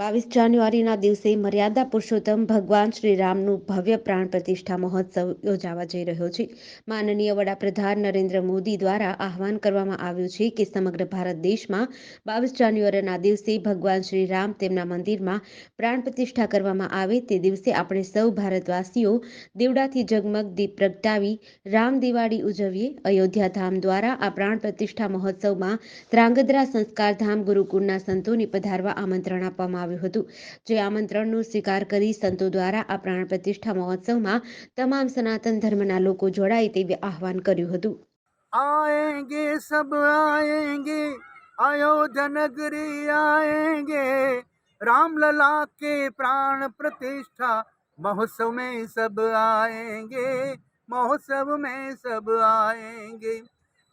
બાવીસ જાન્યુઆરીના દિવસે મર્યાદા પુરુષોત્તમ ભગવાન શ્રી રામનું ભવ્ય પ્રાણ પ્રતિષ્ઠા મહોત્સવ યોજાવા જઈ રહ્યો છે. માનનીય વડાપ્રધાન નરેન્દ્ર મોદી દ્વારા આહવાન કરવામાં આવ્યું છે કે સમગ્ર ભારત દેશમાં બાવીસ જાન્યુઆરીના દિવસે ભગવાન શ્રી રામ તેમના મંદિરમાં પ્રાણ પ્રતિષ્ઠા કરવામાં આવે તે દિવસે આપણે સૌ ભારતવાસીઓ દેવડાથી જગમગ દીપ પ્રગટાવી રામ દિવાળી ઉજવીએ. અયોધ્યા ધામ દ્વારા આ પ્રાણ પ્રતિષ્ઠા મહોત્સવમાં ધ્રાંગધ્રા સંસ્કારધામ ગુરુકુળના સંતોને પધારવા આમંત્રણ આપવામાં આવ્યું હતું જે આમંત્રણનો સ્વીકાર કરી સંતો દ્વારા આ પ્રાણ પ્રતિષ્ઠા મહોત્સવમાં તમામ સનાતન ધર્મના લોકો જોડાય તેવું આહવાન કર્યું હતું आएंगे सब आएंगे अयोध्या नगरी आएंगे राम लला के प्राण प्रतिष्ठा महोत्सव में सब आएंगे महोत्सव में सब आएंगे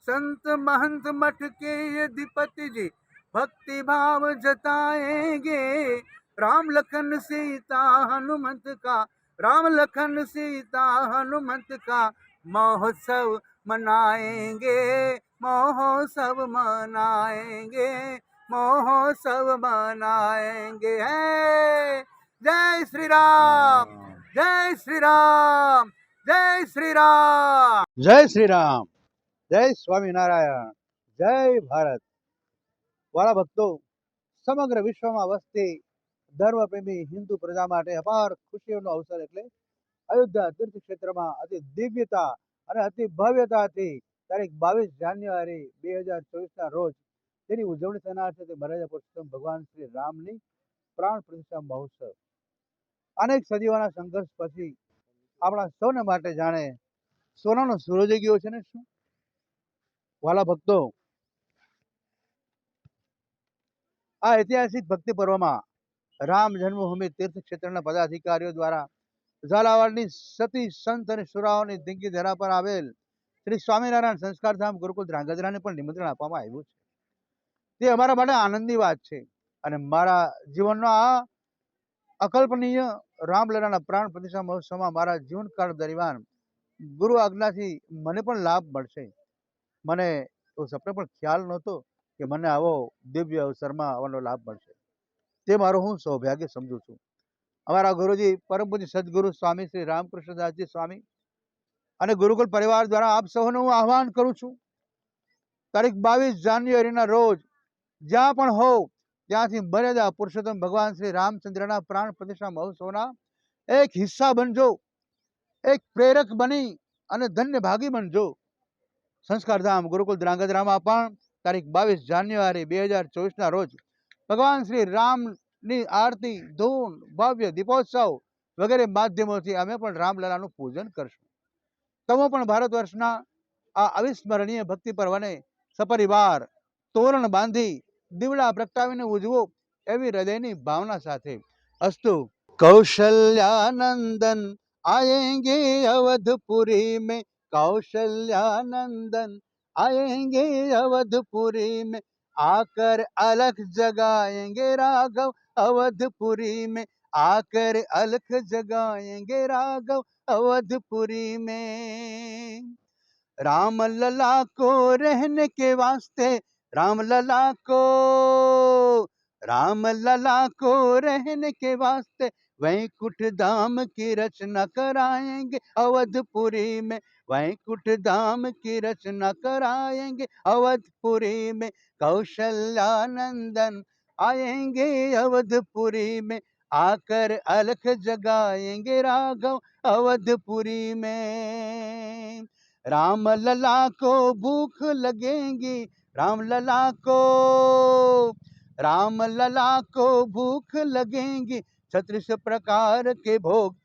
संत महंत मठ के अधिपति जी भक्ति भाव जताएँगे। राम लखन सीता हनुमंत का, राम लखन सीता हनुमंत का महोत्सव मनाएँगे महोत्सव मनाएँगे महोत्सव मनाएँगे। है जय श्री राम जय श्री राम जय श्री राम जय श्री राम जय स्वामी नारायण, जय भारत। વાળા ભક્તો સમગ્ર વિશ્વમાં વસતી ધર્મપ્રેમી હિન્દુ પ્રજા માટે અપાર ખુશીઓનો અવસર એટલે અયોધ્યા તીર્થ ક્ષેત્રમાં અતિ દિવ્યતા અને અતિ ભવ્યતાથી તારીખ બાવીસ જાન્યુઆરી બે હજાર ચોવીસના રોજ તેની ઉજવણી થનાર છે તે મહારાજા પુરુષોત્તમ ભગવાન શ્રી રામની પ્રાણ પ્રતિષ્ઠા મહોત્સવ. અનેક સદીઓના સંઘર્ષ પછી આપણા સૌને માટે જાણે સોનાનો સૂરજ ગયો છે ને શું? વાલા ભક્તો આ ઐતિહાસિક ભક્તિ પર્વમાં રામ જન્મભૂમિ તીર્થ ક્ષેત્રના પદાધિકારીઓ દ્વારા ઝાલાવાડની સતી સંત અને સુરાઓની દિંગી ધરા પર આવેલ શ્રી સ્વામિનારાયણ સંસ્કારધામ ગુરુકુલ ધ્રાંગધ્રાને પણ નિમંત્રણ આપવામાં આવ્યું છે. તે અમારા માટે આનંદની વાત છે અને મારા જીવનનો આ અકલ્પનીય રામલલાના પ્રાણ પ્રતિષ્ઠા મહોત્સવમાં મારા જીવનકાળ દરમિયાન ગુરુ આજ્ઞાથી મને પણ લાભ મળશે. મને એવો સપને પણ ખ્યાલ નહોતો કે મને આવો દિવ્ય અવસરમાં આવવાનો લાભ મળશે. તે મારો હું સૌભાગ્ય સમજુ છું. અમારા ગુરુજી પરમ પૂજ્ય સદગુરુ સ્વામી શ્રી રામકૃષ્ણદાસજી સ્વામી અને ગુરુકુલ પરિવાર દ્વારા આપ સૌને હું આહવાન કરું છું. તારીખ બાવીસ જાન્યુઆરીના રોજ જ્યાં પણ હોવ ત્યાંથી મર્યાદા પુરુષોત્તમ ભગવાન શ્રી રામચંદ્રના પ્રાણ પ્રતિષ્ઠા મહોત્સવના એક હિસ્સા બનજો. એક પ્રેરક બની અને ધન્ય ભાગી બનજો. સંસ્કારધામ ગુરુકુલ દ્રાંગધ્રામાં પણ તારીખ બાવીસ જાન્યુઆરી બે હજાર ચોવીસના રોજ ભગવાન શ્રી રામની આરતી, ધૂન, ભવ્ય દીપોત્સવ વગેરે માધ્યમોથી અમે પણ રામલલાનું પૂજન કરશું. તમે પણ ભારત વર્ષના આ અવિસ્મરણીય ભક્તિ પર્વને સપરિવાર તોરણ બાંધી દીવડા પ્રગટાવીને ઉજવો એવી હૃદયની ભાવના સાથે. અસ્તુ કૌશલ્યાનંદન આયેંગે અવધપુરી મેં કૌશલ્યાનંદન आएँगे अवधपुरी में, आकर अलख जगाएँगे राघव। अवधपुरी में आकर अलख जगाएँगे राघव। अवधपुरी में राम लला को रहने के वास्ते राम लला को राम लला को रहने के वास्ते वैकुंठ धाम की रचना कराएँगे अवधपुरी में। वैकुंठ धाम की रचना कराएँगे अवधपुरी में। कौशल्यानंदन आएँगे अवधपुरी में। आकर अलख जगाएँगे राघव अवधपुरी में। राम लला को भूख लगेंगी राम लला को राम लला को भूख लगेंगी छत्तीस प्रकार के भोग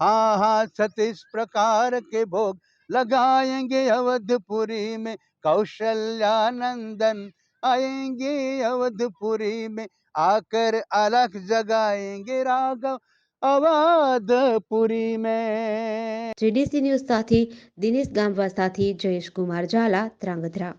हाँ हाँ छत्तीस प्रकार के भोग लगाएंगे अवधपुरी में कौशल्यानंदन आएंगे अवधपुरी में आकर अलख जगाएंगे राघव અવધપુરી મેં જેડીસી ન્યૂઝ સાથે દિનેશ ગામવા સાથે જયેશ કુમાર ઝાલા ત્રાંગધ્રા